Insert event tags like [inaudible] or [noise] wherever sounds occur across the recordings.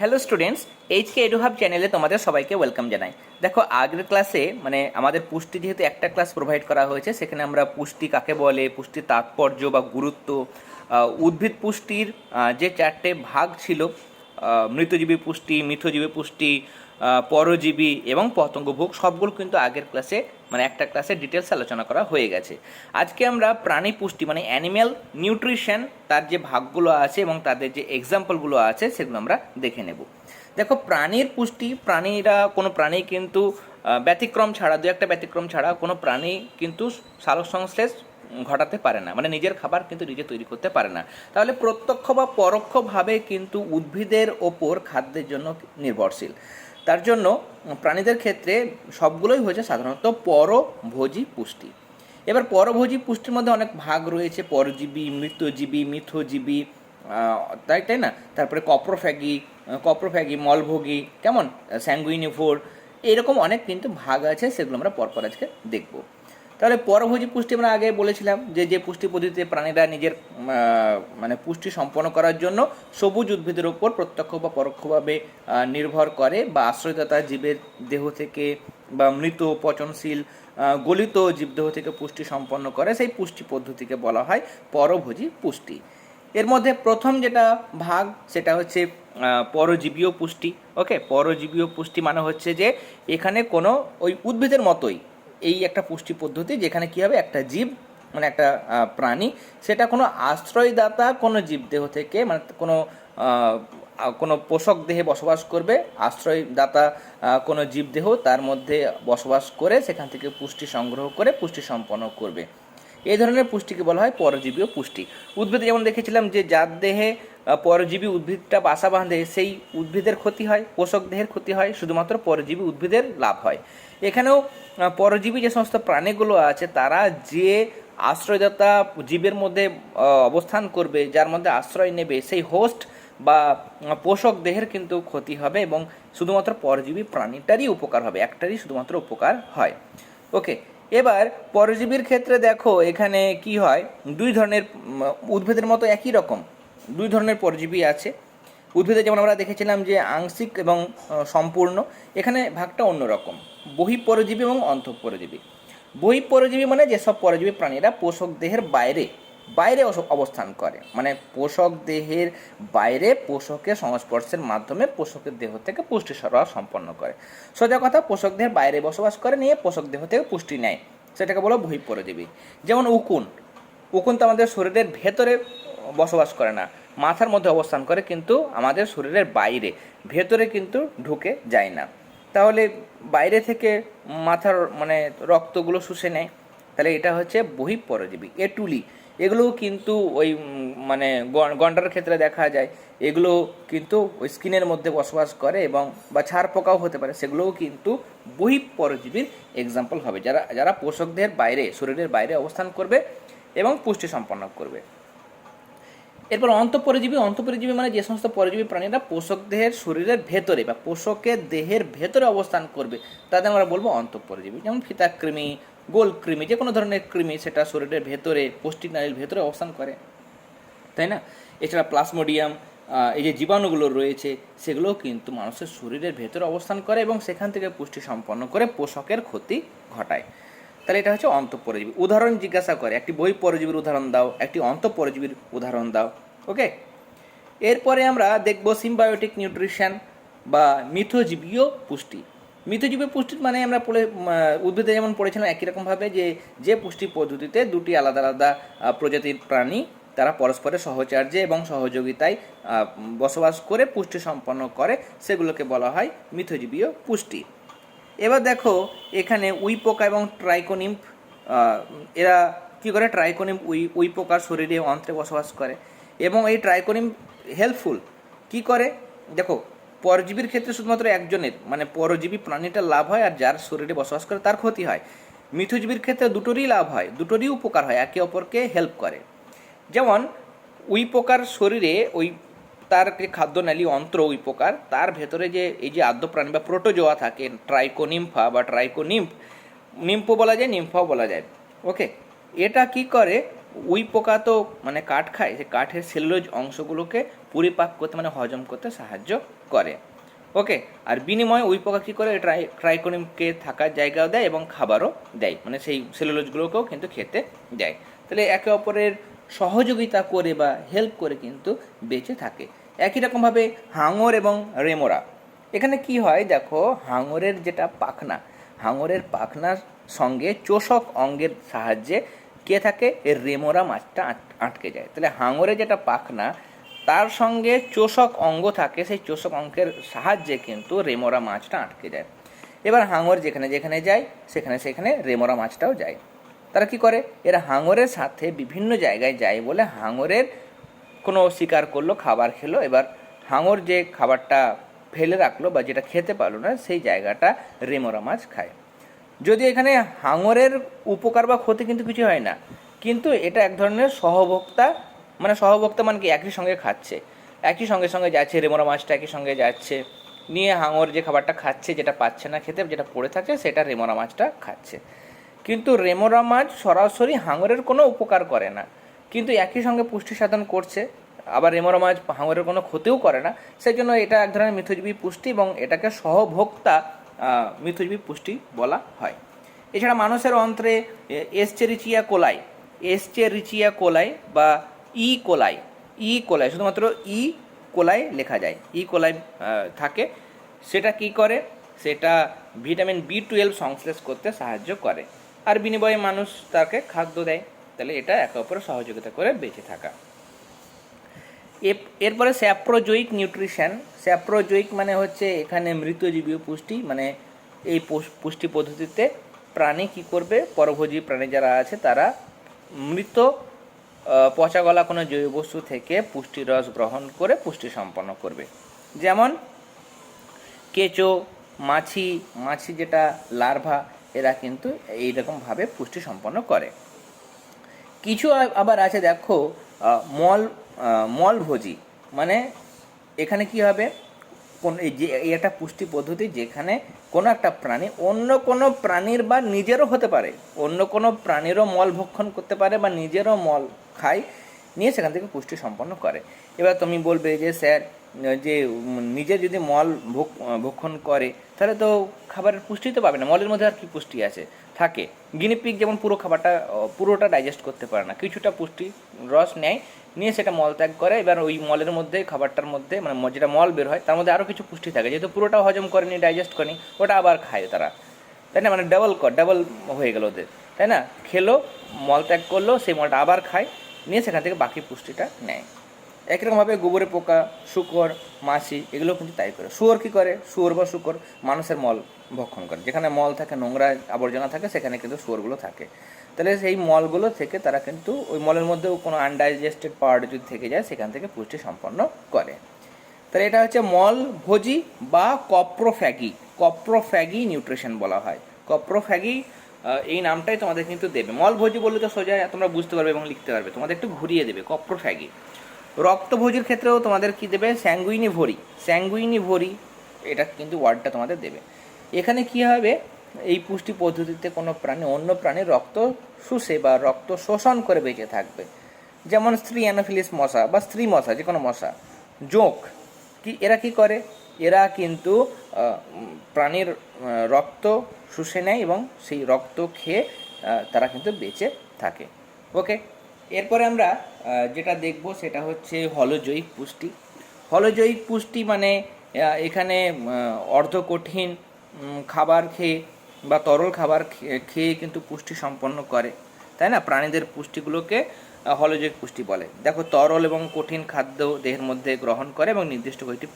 Hello students HK এডুহাব চ্যানেলে তোমাদের সবাইকে ওয়েলকাম জানাই। দেখো, আগের ক্লাসে মানে আমাদের পুষ্টি যেহেতু একটা ক্লাস প্রোভাইড করা হয়েছে, সেখানে আমরা পুষ্টি কাকে বলে, পুষ্টির তাৎপর্য বা গুরুত্ব উদ্ভিদ পুষ্টির যে চারটে ভাগ ছিল মৃতজীবী পুষ্টি, মিথজীবী পুষ্টি পরজীবী এবং পতঙ্গভোগ, সবগুলো কিন্তু আগের ক্লাসে মানে একটা ক্লাসে ডিটেলস আলোচনা করা হয়ে গেছে। আজকে আমরা প্রাণী পুষ্টি মানে অ্যানিম্যাল নিউট্রিশন তার যে ভাগগুলো আছে এবং তাদের যে এক্সাম্পলগুলো আছে, সেগুলো আমরা দেখে নেব। দেখো, প্রাণীর পুষ্টি, প্রাণীরা, কোনো প্রাণী কিন্তু ব্যতিক্রম ছাড়া, দু একটা ব্যতিক্রম ছাড়া কোনো প্রাণী কিন্তু সালোক সংশ্লেষ ঘটাতে পারে না। মানে নিজের খাবার কিন্তু নিজে তৈরি করতে পারে না। তাহলে প্রত্যক্ষ বা পরোক্ষভাবে কিন্তু উদ্ভিদের ওপর খাদ্যের জন্য নির্ভরশীল। তার জন্য প্রাণীদের ক্ষেত্রে সবগুলোই হয়েছে সাধারণত পরভোজী পুষ্টি। এবার পরভোজী পুষ্টির মধ্যে অনেক ভাগ রয়েছে, পরজীবী মৃতজীবী মিথজীবী তাই তাই না? তারপরে কপ্রোফ্যাগি কপ্রোফ্যাগি, মলভোগী, কেমন? স্যাঙ্গুইনিফোর এরকম অনেক কিন্তু ভাগ আছে, সেগুলো আমরা পরপর আজকে দেখব। তাহলে পরভোজী পুষ্টি আমরা আগে বলেছিলাম যে যে পুষ্টি পদ্ধতিতে প্রাণীরা নিজের মানে পুষ্টি সম্পন্ন করার জন্য সবুজ উদ্ভিদের ওপর প্রত্যক্ষ বা পরোক্ষভাবে নির্ভর করে বা আশ্রয়দাতা জীবের দেহ থেকে বা মৃত, পচনশীল গলিত জীবদেহ থেকে পুষ্টি সম্পন্ন করে, সেই পুষ্টি পদ্ধতিকে বলা হয় পরভোজী পুষ্টি। এর মধ্যে প্রথম যেটা ভাগ, সেটা হচ্ছে পরজীবীয় পুষ্টি। ওকে? পরজীবীয় পুষ্টি মানে হচ্ছে যে, এখানে কোনো ওই উদ্ভিদের মতোই এই একটা পুষ্টি পদ্ধতি যেখানে কী হবে? একটা জীব মানে একটা প্রাণী, সেটা কোনো আশ্রয়দাতা, কোনো জীবদেহ থেকে মানে কোনো কোনো পোষক দেহে বসবাস করবে। আশ্রয়দাতা কোনো জীবদেহ তার মধ্যে বসবাস করে, সেখান থেকে পুষ্টি সংগ্রহ করে, পুষ্টি সম্পন্ন করবে। এই ধরনের পুষ্টিকে বলা হয় পরজীবীয় পুষ্টি। উদ্ভিদে যেমন দেখেছিলাম যে যার দেহে পরজীবী উদ্ভিদটা বাসা বাঁধে, সেই উদ্ভিদের ক্ষতি হয়, পোষক দেহের ক্ষতি হয়, শুধুমাত্র পরজীবী উদ্ভিদের লাভ হয়। এখানেও পরজীবী যে সমস্ত প্রাণীগুলো আছে, তারা যে আশ্রয়দাতা জীবের মধ্যে অবস্থান করবে, যার মধ্যে আশ্রয় নেবে, সেই হোস্ট বা পোষক দেহের কিন্তু ক্ষতি হবে এবং শুধুমাত্র পরজীবী প্রাণীটারই উপকার হবে, একটারই শুধুমাত্র উপকার হয়। ওকে এবার পরজীবীর ক্ষেত্রে দেখো, এখানে কি হয়? দুই ধরনের উদ্ভিদের মতো একই রকম। দুই ধরনের পরজীবী আছে। উদ্ভিদে যেমন আমরা দেখেছিলাম যে আংশিক এবং সম্পূর্ণ, এখানে ভাগটা অন্যরকম। বহিঃপরজীবী এবং অন্তঃপরজীবী। বহিঃপরজীবী মানে যেসব পরজীবী প্রাণীরা পোষক দেহের বাইরে বাইরে অবস্থান করে। মানে পোষক দেহের বাইরে পোষকের সংস্পর্শের মাধ্যমে পোষকের দেহ থেকে পুষ্টি সরবরাহ সম্পন্ন করে। সোজা কথা, পোষক দেহের বাইরে বসবাস করে নিয়ে পোষক দেহ থেকে পুষ্টি নেয়। সেটাকে বলো বহিঃপরজীবী যেমন উকুন উকুন তো আমাদের শরীরের ভেতরে বসবাস করে না। মাথার মধ্যে অবস্থান করে কিন্তু আমাদের শরীরের বাইরে, ভেতরে কিন্তু ঢুকে যায় না। তাহলে বাইরে থেকে মাথার মানে রক্তগুলো শুষে নেয়। তাহলে এটা হচ্ছে বহিঃপরজীবী, এটুলি। এগুলোও কিন্তু ওই মানে গন্ডার ক্ষেত্রে দেখা যায়। এগুলো কিন্তু ওই স্কিনের মধ্যে বসবাস করে এবং বা ছাড় পোকাও হতে পারে। সেগুলোও কিন্তু বহিঃপরজীবীর এক্সাম্পল হবে। যারা যারা পোষকদের বাইরে, শরীরের বাইরে অবস্থান করবে এবং পুষ্টি সম্পন্ন করবে। এরপর অন্তঃপরজীবী অন্তঃপরজীবী মানে যে সমস্ত পরজীবী প্রাণীরা পোষক দেহের শরীরের ভেতরে বা পোষকের দেহের ভেতরে অবস্থান করবে, তাদের আমরা বলব অন্তঃপরজীবী। যেমন ফিতাকৃমি গোল কৃমি যে কোনো ধরনের কৃমি সেটা শরীরের ভেতরে, পৌষ্টিক নালীর ভেতরে অবস্থান করে। তাই না? এছাড়া প্লাসমোডিয়াম এই যে জীবাণুগুলো রয়েছে, সেগুলোও কিন্তু মানুষের শরীরের ভেতরে অবস্থান করে এবং সেখান থেকে পুষ্টি সম্পন্ন করে পোষকের ক্ষতি ঘটায়। তাহলে এটা হচ্ছে অন্তঃপরজীবী। উদাহরণ জিজ্ঞাসা করে, একটি বই পরজীবীর উদাহরণ দাও, একটি অন্তঃপরজীবীর উদাহরণ দাও, ওকে? এরপরে আমরা দেখব সিম্বায়োটিক নিউট্রিশন বা মিথজীবীয় পুষ্টি। মিথজীবী পুষ্টির মানে আমরা পড়ে উদ্ভিদে যেমন পড়েছিলাম একই রকমভাবে যে যে পুষ্টি পদ্ধতিতে দুটি আলাদা আলাদা প্রজাতির প্রাণী তারা পরস্পরের সহচার্যে এবং সহযোগিতায় বসবাস করে পুষ্টি সম্পন্ন করে, সেগুলোকে বলা হয় মিথজীবীয় পুষ্টি। এবার দেখো, এখানে উই পোকা এবং ট্রাইকোনিম্প এরা কী করে? ট্রাইকোনিম্প উই উই পোকার শরীরে অন্ত্রে বসবাস করে। এবং এই ট্রাইকোনিম্প হেল্পফুল কি করে? দেখো, পরজীবীর ক্ষেত্রে শুধুমাত্র একজনের মানে পরজীবী প্রাণীটা লাভ হয় আর যার শরীরে বসবাস করে তার ক্ষতি হয়। মিথজীবীর ক্ষেত্রে দুটোরই লাভ হয়, দুটোরই উপকার হয়, একে অপরকে হেল্প করে। যেমন উই পোকার শরীরে ওই তার যে খাদ্যনালী অন্ত্র উই পোকার তার ভেতরে যে এই যে আদ্য প্রাণী বা প্রোটোজোয়া থাকে, ট্রাইকোনিম্ফা বা ট্রাইকোনিম্ফ, নিম্ফো বলা যায়, নিম্ফাও বলা যায়, ওকে? এটা কি করে? উই পোকা তো মানে কাঠ খায় সেই কাঠের সেলুলোজ অংশগুলোকে পরিপাক করতে মানে হজম করতে সাহায্য করে, ওকে? আর বিনিময়ে উই পোকা কী করে? ট্রাই ট্রাইকোনিমকে থাকার জায়গাও দেয় এবং খাবারও দেয় মানে সেই সেলুলোজগুলোকেও কিন্তু খেতে দেয়। তাহলে একে অপরের সহযোগিতা করে বা হেল্প করে কিন্তু বেঁচে থাকে। একই রকমভাবে হাঙর এবং রেমোরা। এখানে কি হয় দেখো, হাঙরের যেটা পাখনা, হাঙরের পাখনার সঙ্গে চোষক অঙ্গের সাহায্যে কে থাকে? রেমোরা মাছটা আটকে যায়। তাহলে হাঙরে যেটা পাখনা, তার সঙ্গে চোষক অঙ্গ থাকে, সেই চোষক অঙ্কের সাহায্যে কিন্তু রেমোরা মাছটা আটকে যায়। এবার হাঙর যেখানে যেখানে যায়, সেখানে সেখানে রেমোরা মাছটাও যায়। তারা কি করে? এরা হাঙরের সাথে বিভিন্ন জায়গায় যায় বলে হাঙরের কোনো শিকার করল, খাবার খেলো, এবার হাঙর যে খাবারটা ফেলে রাখল বা যেটা খেতে পারল না, সেই জায়গাটা রেমোরা মাছ খায়। যদি এখানে হাঙরের উপকার বা ক্ষতি কিন্তু কিছু হয় না, কিন্তু এটা এক ধরনের সহভোক্তা মানে সহভোক্তা মানে কি, একই সঙ্গে খাচ্ছে। একই সঙ্গে সঙ্গে যাচ্ছে রেমোরা মাছটা, একই সঙ্গে যাচ্ছে, নিয়ে হাঙর যে খাবারটা খাচ্ছে যেটা পাচ্ছে না খেতে, যেটা পড়ে থাকছে, সেটা রেমোরা মাছটা খাচ্ছে। কিন্তু রেমোরা মাছ সরাসরি হাঙরের কোনো উপকার করে না। কিন্তু একই সঙ্গে পুষ্টি সাধন করছে। আবার রেমোরা মাছ হাঙরের কোনো ক্ষতিও করে না। সেই জন্য এটা এক ধরনের মিথজীবী পুষ্টি এবং এটাকে সহভোক্তা মিথজীবী পুষ্টি বলা হয়। এছাড়া মানুষের অন্ত্রে এসচেরিচিয়া কোলাই। এসচেরিচিয়া কোলাই বা ই কোলাই। ই কোলাই, শুধুমাত্র ই কোলাই লেখা যায়। ই কোলাই থাকে। সেটা কি করে? সেটা ভিটামিন বি টুয়েলভ সংশ্লেষ করতে সাহায্য করে। আর বিনিময়ে মানুষ তাকে খাদ্য দেয়। তাহলে এটা একে অপরের সহযোগিতা করে বেঁচে থাকা। এরপরে স্যাপ্রোজয়িক নিউট্রিশন। স্যাপ্রোজয়িক মানে হচ্ছে এখানে মৃতজীবীয় পুষ্টি মানে এই পুষ্টি পদ্ধতিতে প্রাণী কি করবে, পরভোজী প্রাণী যারা আছে তারা মৃত পচা গলা কোনো জৈব বস্তু থেকে পুষ্টি রস গ্রহণ করে পুষ্টি সম্পন্ন করবে। যেমন কেঁচো, মাছি মাছি যেটা লার্ভা, এরা কিন্তু এইরকমভাবে পুষ্টি সম্পন্ন করে। কিছু আবার আছে, দেখো মল মলভোজী। মানে এখানে কি হবে? কোন যে একটা পুষ্টি পদ্ধতি যেখানে কোনো একটা প্রাণী অন্য কোনো প্রাণীর বা নিজেরও হতে পারে। অন্য কোনো প্রাণীরও মল ভক্ষণ করতে পারে বা নিজেরও মল খায়, নিয়ে সেখান থেকে পুষ্টি সম্পন্ন করে। এবার তুমি বলবে যে, স্যার, যে নিজে যদি মল ভক্ষণ করে, তাহলে তো খাবারের পুষ্টি তো পাবে না। মলের মধ্যে আর কি পুষ্টি আছে? থাকে। গিনিপিক যেমন পুরো খাবারটা পুরোটা ডাইজেস্ট করতে পারে না। কিছুটা পুষ্টি, রস নেয়, নিয়ে সেটা মল ত্যাগ করে। এবার ওই মলের মধ্যে, খাবারটার মধ্যে মানে যেটা মল বের হয়, তার মধ্যে আরও কিছু পুষ্টি থাকে। যেহেতু পুরোটা হজম করেনি ডাইজেস্ট করেনি, ওটা আবার খায় তারা। তাই না? মানে ডাবল কর ডাবল হয়ে গেল ওদের। তাই না? খেলো মল ত্যাগ করল, সেই মলটা আবার খায়, নিয়ে সেখান থেকে বাকি পুষ্টিটা নেয়। একই রকমভাবে গোবরে পোকা, শুকর, মাছি এগুলো কিন্তু তাই করে। শুয়োর কী করে? শুয়োর বা শুকর মানুষের মল ভক্ষণ করে। যেখানে মল থাকে, নোংরা আবর্জনা থাকে, সেখানে কিন্তু শুয়োরগুলো থাকে। তাহলে সেই মলগুলো থেকে তারা কিন্তু ওই মলের মধ্যেও কোনো আনডাইজেস্টেড পার্ট যদি থেকে যায়, সেখান থেকে পুষ্টি সম্পন্ন করে। তাহলে এটা হচ্ছে মল ভোজি বা কপ্রোফ্যাগি। কপ্রোফ্যাগি নিউট্রিশন বলা হয়। কপ্রোফ্যাগি এই নামটাই তোমাদের কিন্তু দেবে। মল ভোজি বললে তো সোজা তোমরা বুঝতে পারবে এবং লিখতে পারবে। তোমাদের একটু ঘুরিয়ে দেবে। কপ্রোফ্যাগি। রক্তভোজির ক্ষেত্রেও তোমাদের কি দেবে? স্যাঙ্গুইনি ভরি। স্যাঙ্গুইনি ভরি, এটা কিন্তু ওয়ার্ডটা তোমাদের দেবে। এখানে কি হবে? এই পুষ্টি পদ্ধতিতে কোনো প্রাণী, অন্য প্রাণীর রক্ত শুষে বা রক্ত শোষণ করে বেঁচে থাকবে। যেমন স্ত্রী অ্যানোফিলিস মশা বা স্ত্রী মশা যে কোনো মশা। জোঁক, কি, এরা কি করে? এরা কিন্তু প্রাণীর রক্ত শুষে নেয় এবং সেই রক্ত খেয়ে তারা কিন্তু বেঁচে থাকে। ওকে এরপরে আমরা যেটা দেখব সেটা হচ্ছে হলজৈব পুষ্টি। হলজৈব পুষ্টি মানে এখানে অর্ধ কঠিন খাবার খেয়ে বা তরল খাবার খেয়ে কিন্তু পুষ্টি সম্পন্ন করে। তাই না? প্রাণীদের পুষ্টিগুলোকে হলজৈব পুষ্টি বলে। দেখো, তরল এবং কঠিন খাদ্য দেহের মধ্যে গ্রহণ করে এবং নির্দিষ্ট কয়েকটি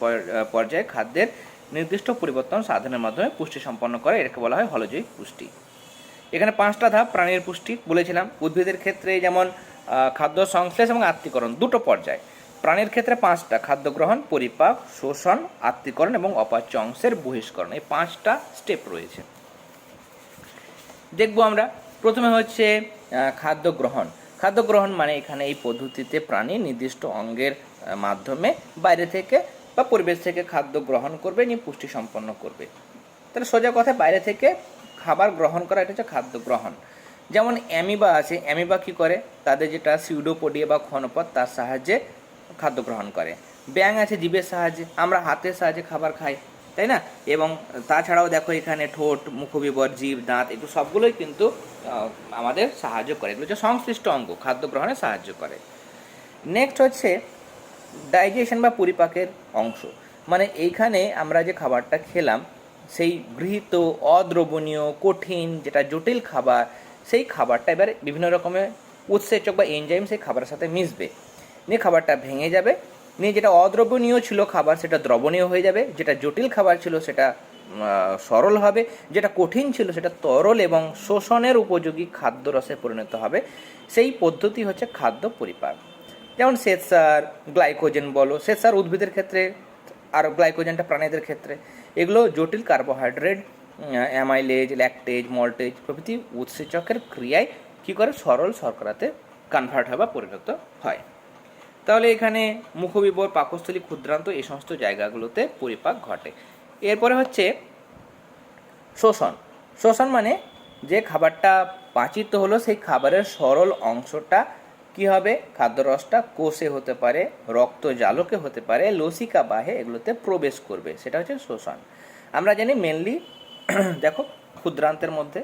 পর্যায়ে খাদ্যের নির্দিষ্ট পরিবর্তন সাধনের মাধ্যমে পুষ্টি সম্পন্ন করে। এটাকে বলা হয় হলজৈব পুষ্টি। এখানে পাঁচটা ধাপ প্রাণীর পুষ্টি বলেছিলাম। উদ্ভিদের ক্ষেত্রে যেমন খাদ্য সংশ্লেষ এবং আত্মীকরণ, দুটো পর্যায়। প্রাণীর ক্ষেত্রে পাঁচটা, খাদ্য গ্রহণ, পরিপাক, শোষণ, আত্মীকরণ এবং অপাচ্য অংশের বহিষ্করণ। এই পাঁচটা স্টেপ রয়েছে। দেখব আমরা, প্রথমে হচ্ছে খাদ্য গ্রহণ। খাদ্য গ্রহণ মানে এখানে এই পদ্ধতিতে প্রাণী নির্দিষ্ট অঙ্গের মাধ্যমে বাইরে থেকে বা পরিবেশ থেকে খাদ্য গ্রহণ করবে, নিয়ে পুষ্টি সম্পন্ন করবে। তাহলে সোজা কথা, বাইরে থেকে খাবার গ্রহণ করা, এটা হচ্ছে খাদ্য গ্রহণ। যেমন অ্যামিবা আছে, অ্যামিবা কী করে? তাদের যেটা সিউডোপোডিয়া বা ক্ষণপথ, তার সাহায্যে খাদ্য গ্রহণ করে। ব্যাং আছে জীবের সাহায্যে, আমরা হাতের সাহায্যে খাবার খাই, তাই না? এবং তাছাড়াও দেখো এখানে ঠোঁট, মুখবিবর জীব দাঁত, এগুলো সবগুলোই কিন্তু আমাদের সাহায্য করে। এগুলো হচ্ছে সংশ্লিষ্ট অঙ্গ, খাদ্য গ্রহণে সাহায্য করে। নেক্সট হচ্ছে ডাইজেশন বা পরিপাকের অংশ। মানে এইখানে আমরা যে খাবারটা খেলাম, সেই গৃহীত, অদ্রবণীয়, কঠিন, যেটা জটিল খাবার সেই খাবারটা এবার বিভিন্ন রকমের উৎসেচক বা এনজাইম সেই খাবারের সাথে মিশবে। নিয়ে খাবারটা ভেঙে যাবে। নিয়ে যেটা অদ্রবণীয় ছিল খাবার সেটা দ্রবণীয় হয়ে যাবে। যেটা জটিল খাবার ছিল সেটা সরল হবে। যেটা কঠিন ছিল সেটা তরল এবং শোষণের উপযোগী খাদ্য রসে পরিণত হবে। সেই পদ্ধতি হচ্ছে খাদ্য পরিপাক। যেমন শ্বেতসার গ্লাইকোজেন বলো শ্বেতসার উদ্ভিদের ক্ষেত্রে আর গ্লাইকোজেনটা প্রাণীদের ক্ষেত্রে, এগুলো জটিল কার্বোহাইড্রেট অ্যামাইলেজ ল্যাকটেজ মল্টেজ প্রভৃতি উৎসেচকের ক্রিয়ায় কী করে সরল শর্করাতে কনভার্ট বা পরিণত হয়। তাহলে এখানে মুখবিবর, পাকস্থলী, ক্ষুদ্রান্ত এই সমস্ত জায়গাগুলোতে পরিপাক ঘটে। এরপরে হচ্ছে শোষণ। শোষণ মানে যে খাবারটা পাচিত হলো সেই খাবারের সরল অংশটা কি হবে? খাদ্যরসটা কোষে হতে পারে রক্ত জালকে হতে পারে, লসিকা বাহে এগুলোতে প্রবেশ করবে। সেটা হচ্ছে শোষণ। আমরা জানি মেনলি [clears throat] দেখো, ক্ষুদ্রান্তের মধ্যে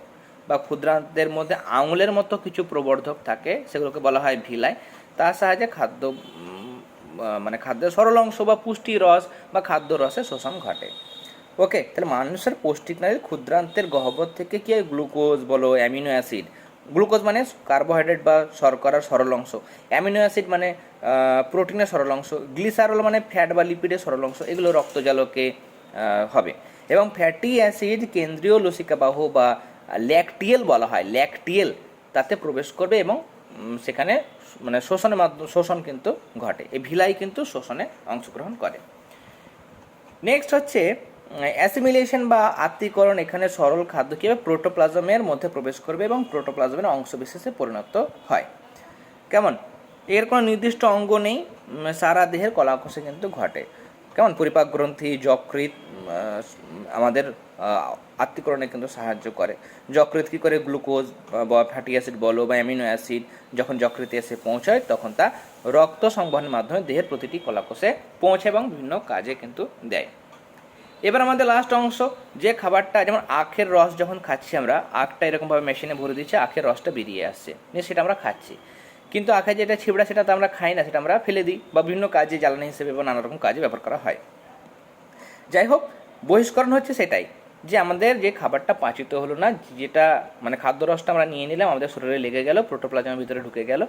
বা ক্ষুদ্রান্তের মধ্যে আঙুলের মতো কিছু প্রবর্ধক থাকে, সেগুলোকে বলা হয় ভিলাই। তার সাহায্যে খাদ্য মানে খাদ্যের সরল অংশ বা পুষ্টি রস বা খাদ্য রসে শোষণ ঘটে। ওকে তাহলে মানুষের পৌষ্টিক নারীর ক্ষুদ্রান্তের গহ্বর থেকে কি গ্লুকোজ বলো, অ্যামিনো অ্যাসিড। গ্লুকোজ মানে কার্বোহাইড্রেট বা শর্করার সরল অংশ অ্যামিনো অ্যাসিড মানে প্রোটিনের সরল অংশ গ্লিসারল মানে ফ্যাট বা লিপিডের সরল অংশ এগুলো রক্তজালকে হবে। এবং ফ্যাটি অ্যাসিড কেন্দ্রীয় লসিকাবাহ বা ল্যাকটিয়েল বলা হয় ল্যাকটিয়েল তাতে প্রবেশ করবে এবং সেখানে মানে শোষণের মাধ্যমে, শোষণ কিন্তু ঘটে, এই ভিলাই কিন্তু শোষণে অংশগ্রহণ করে। নেক্সট হচ্ছে অ্যাসিমিলেশন বা আত্মীকরণ, এখানে সরল খাদ্য কীভাবে প্রোটোপ্লাজমের মধ্যে প্রবেশ করবে এবং প্রোটোপ্লাজমের অংশ বিশেষে পরিণত হয়। কেমন? এর কোনো নির্দিষ্ট অঙ্গ নেই সারা দেহের কলাকোষে কিন্তু ঘটে। কেমন পরিপাক গ্রন্থি, যকৃৎ আমাদের আত্মীকরণে কিন্তু সাহায্য করে। যকৃৎ কী করে? গ্লুকোজ, বা ফ্যাটি অ্যাসিড বলো, বা, অ্যামিনো অ্যাসিড, যখন যকৃতে এসে পৌঁছায়, তখন তা রক্ত সংবহনের মাধ্যমে দেহের প্রতিটি কলাকোষে পৌঁছে এবং বিভিন্ন কাজে কিন্তু দেয়। এবার আমাদের লাস্ট অংশ, যে খাবারটা, যেমন আখের রস যখন খাচ্ছি আমরা, আখটা এরকমভাবে মেশিনে ভরে দিচ্ছে, আখের রসটা বেরিয়ে আসছে। নিয়ে সেটা আমরা খাচ্ছি। কিন্তু আখের যেটা ছিবড়া, সেটা তো আমরা খাই না, সেটা আমরা ফেলে দিই বা বিভিন্ন কাজে, জ্বালানি হিসেবে বা নানা রকম কাজে ব্যবহার করা হয়। যাই হোক, বহিষ্করণ হচ্ছে সেটাই, যে আমাদের যে খাবারটা পাচিত হলো না, যেটা মানে খাদ্য রসটা আমরা নিয়ে নিলাম, আমাদের শরীরে লেগে গেল, প্রোটোপ্লাজমের ভিতরে ঢুকে গেল,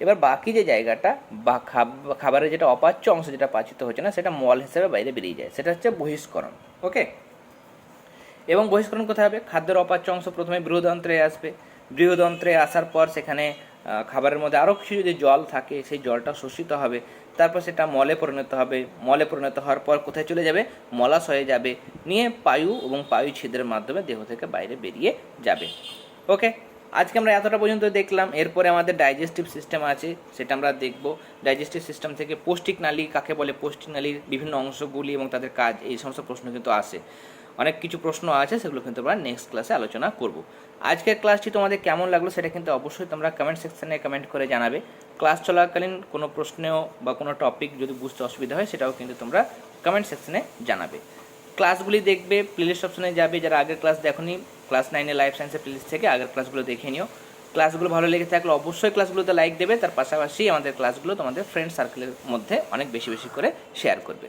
এবার বাকি যে জায়গাটা বা খাব- খাবারের যেটা অপাচ্য অংশ যেটা পাচিত হচ্ছে না, সেটা মল হিসেবে বাইরে বেরিয়ে যায়, সেটা হচ্ছে বহিষ্করণ, ওকে? এবং বহিষ্করণ কোথায় হবে? খাদ্যের অপাচ্য অংশ প্রথমে বৃহদন্ত্রে আসবে, বৃহদন্ত্রে আসার পর সেখানে খাবারের মধ্যে আরও কিছু যদি জল থাকে, সেই জলটা শোষিত হবে। তারপর সেটা মলে পরিণত হবে। মলে পরিণত হওয়ার পর কোথায় চলে যাবে? মলাশয়ে যাবে। নিয়ে পায়ু এবং পায়ু ছিদ্রের মাধ্যমে দেহ থেকে বাইরে বেরিয়ে যাবে। ওকে আজকে আমরা এতটা পর্যন্ত দেখলাম। এরপরে আমাদের ডাইজেস্টিভ সিস্টেম আছে, সেটা আমরা দেখব। ডাইজেস্টিভ সিস্টেম থেকে পৌষ্টিক নালী, কাকে বলে? পৌষ্টিক নালীর বিভিন্ন অংশগুলি এবং তাদের কাজ, এই সমস্ত প্রশ্ন কিন্তু আসে। অনেক কিছু প্রশ্ন আছে, সেগুলো কিন্তু আমরা নেক্সট ক্লাসে আলোচনা করব। আজকের ক্লাসটি তোমাদের কেমন লাগল সেটা কিন্তু অবশ্যই তোমরা কমেন্ট সেকশনে কমেন্ট করে জানাবে। ক্লাস চলাকালীন কোনো প্রশ্নেও বা কোনো টপিক যদি বুঝতে অসুবিধা হয়, সেটাও কিন্তু তোমরা কমেন্ট সেকশনে জানাবে। ক্লাসগুলি দেখবে প্লেলিস্ট অপশনে যাবে। যারা আগের ক্লাস দেখনি ক্লাস নাইনে লাইফ সায়েন্সের প্লেলিস্ট থেকে আগের ক্লাসগুলো দেখে নিও। ক্লাসগুলো ভালো লেগে থাকলে অবশ্যই ক্লাসগুলোতে লাইক দেবে। তার পাশাপাশি আমাদের ক্লাসগুলো তোমাদের ফ্রেন্ড সার্কেলের মধ্যে অনেক বেশি বেশি করে শেয়ার করবে।